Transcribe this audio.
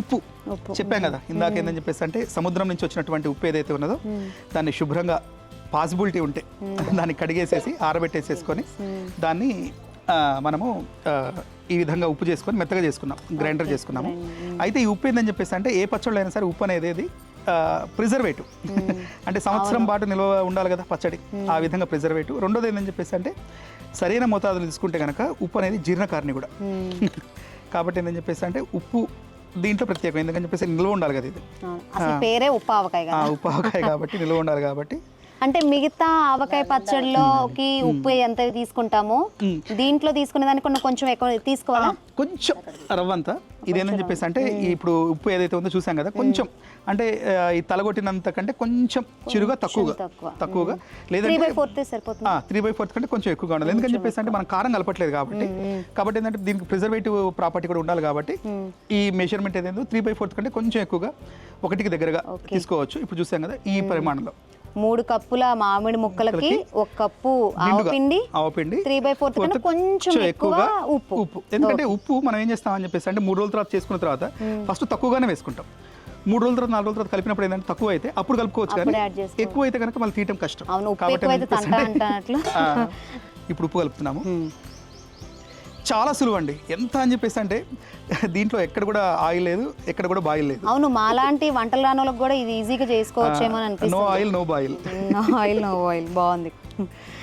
ఉప్పు. చెప్పాం కదా ఇందాక ఏందని చెప్పేసి అంటే సముద్రం నుంచి వచ్చినటువంటి ఉప్పు ఏదైతే ఉన్నదో దాన్ని శుభ్రంగా పాసిబిలిటీ ఉంటే దాన్ని కడిగేసేసి ఆరబెట్టేసేసుకొని దాన్ని మనము ఈ విధంగా ఉప్పు చేసుకొని మెత్తగా చేసుకున్నాం గ్రైండర్ చేసుకున్నాము. అయితే ఈ ఉప్పు ఏందని చెప్పేసి అంటే ఏ పచ్చళ్ళు అయినా సరే ఉప్పు అనేది ప్రిజర్వేటివ్. అంటే సంవత్సరం పాటు నిల్వ ఉండాలి కదా పచ్చడి ఆ విధంగా ప్రిజర్వేటివ్. రెండోది ఏందని చెప్పేసి అంటే సరైన మోతాదులు తీసుకుంటే కనుక ఉప్పు అనేది జీర్ణకారిణి కూడా. కాబట్టి ఏంటని చెప్పేసి అంటే ఉప్పు దీంట్లో ప్రత్యేకం. ఎందుకని చెప్పేసి నిల్వ ఉండాలి కదా ఇది. పేరే ఉప్పు ఆవకాయ ఆ, కదా. ఉప్పు ఆవకాయ కాబట్టి నిల్వ ఉండాలి కాబట్టి అంటే మిగతా ఆవకాయ పచ్చడిలోకి ఉప్పు ఎంత తీసుకుంటామో? దీంట్లో తీసుకునే దానికి కొంచెం ఎక్కువ తీసుకోవాలా? కొంచెం రవ్వంత. ఇదేనని చెప్పేసి అంటే ఇప్పుడు ఉప్పు ఏదైతే ఉందో చూసాం కదా కొంచెం అంటే ఈ తలగొట్టినంత కంటే కొంచెం చిరుగా తక్కువగా. తక్కువ. తక్కువగా. లేదంటే సరిపోతుంది. త్రీ బై ఫోర్త్ కంటే కొంచెం ఎక్కువగా ఉండాలి. ఎందుకని చెప్పేసి అంటే మనం కారం కలపట్లేదు కాబట్టి. కాబట్టి ఏంటంటే దీనికి ప్రిజర్వేటివ్ ప్రాపర్టీ కూడా ఉండాలి కాబట్టి ఈ మెజర్మెంట్ ఏదైందో త్రీ బై ఫోర్త్ కంటే కొంచెం ఎక్కువగా ఒకటికి దగ్గరగా తీసుకోవచ్చు. ఇప్పుడు చూసాం కదా ఈ పరిమాణంలో. మూడు కప్పుల మామిడి ముక్కలకి ఒక కప్పు ఆవపిండి ఆవపిండి త్రీ బై ఫోర్త్ కన్నా కొంచెం ఎక్కువ ఉప్పు. ఉప్పు. ఎందుకంటే ఉప్పు మనం ఏం చేస్తామని చెప్పేసి అంటే మూడు రోజుల తర్వాత చేసుకున్న తర్వాత ఫస్ట్ తక్కువగానే వేసుకుంటాం. మూడు రోజుల తర్వాత నాలుగు రోజుల తర్వాత కలిపినప్పుడు ఏంటంటే తక్కువ అయితే అప్పుడు కలుపుకోవచ్చు కానీ. ఎక్కువ అయితే కనుక మళ్ళీ తీయటం కష్టం. కాబట్టి ఇప్పుడు ఉప్పు కలుపుతున్నాము. చాలా సులువు అండి ఎంత అని చెప్పేసి అంటే దీంట్లో ఎక్కడ కూడా ఆయిల్ లేదు ఎక్కడ కూడా బాయిల్ లేదు. అవును మాలాంటి వంటల రానులకు కూడా ఇది ఈజీగా చేసుకోవచ్చేమో అని నో అనిపిస్తుంది. Oil no boil no oil no oil బాగుంది.